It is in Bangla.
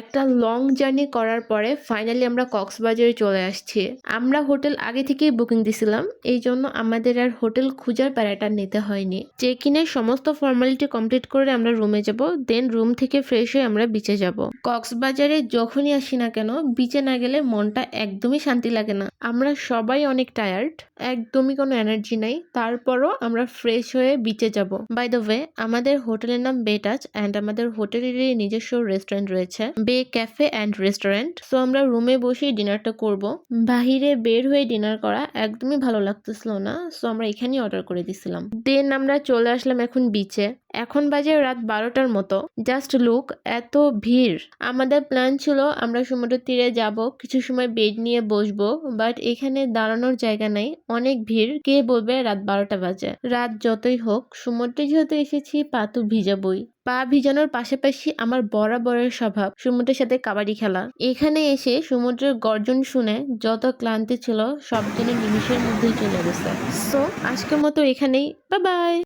একটা লং জার্নি করার পরে ফাইনালি আমরা কক্সবাজারে চলে আসছি। আমরা হোটেল আগে থেকেই বুকিং দিছিলাম এই জন্য আমাদের আর হোটেল খুঁজার প্যারাটা নিতে হয়নি। চেক ইনের সমস্ত ফর্মালিটি কমপ্লিট করে আমরা রুমে যাব দেন রুম থেকে ফ্রেশ হয়ে আমরা বিচে যাব। কক্সবাজারে যখনই আসি না কেন বিচে না গেলে মনটা একদমই শান্তি লাগে না। আমরা সবাই অনেক টায়ার্ড একদমই কোনো এনার্জি নাই, তারপরও আমরা ফ্রেশ হয়ে বিচে যাব। বাই দ্য ওয়ে আমাদের হোটেলের নাম বে টাচ অ্যান্ড আমাদের হোটেলেরই নিজস্ব রেস্টুরেন্ট রয়েছে। বে, ক্যাফে অ্যান্ড রেস্টুরেন্ট। সো আমরা রুমে বসেই ডিনারটা করব। বাহিরে বের হয়ে ডিনার করা একদমই ভালো লাগতেছিল না সো আমরা এখানেই অর্ডার করে দিছিলাম। দেন আমরা চলে আসলাম এখন বিচে এখন বাজে রাত বারোটার মতো। জাস্ট লুক এত ভিড়। আমাদের প্ল্যান ছিল আমরা সমুদ্র তীরে যাব, কিছু সময় বেড নিয়ে বসবো বাট এখানে দাঁড়ানোর জায়গা নাই, অনেক ভিড়। কে বলবে রাত বারোটা বাজে? রাত যতই হোক, সমুদ্রে যেহেতু এসেছি, পা তো ভিজাবই। পা ভিজানোর পাশাপাশি আমার বরাবরের স্বভাব সমুদ্রের সাথে কাবাডি খেলা। এখানে এসে সমুদ্রের গর্জন শুনে যত ক্লান্তি ছিল, সব যেন নিমিষের মধ্যেই চলে গেছে। সো আজকের মতো এখানেই। বা বাই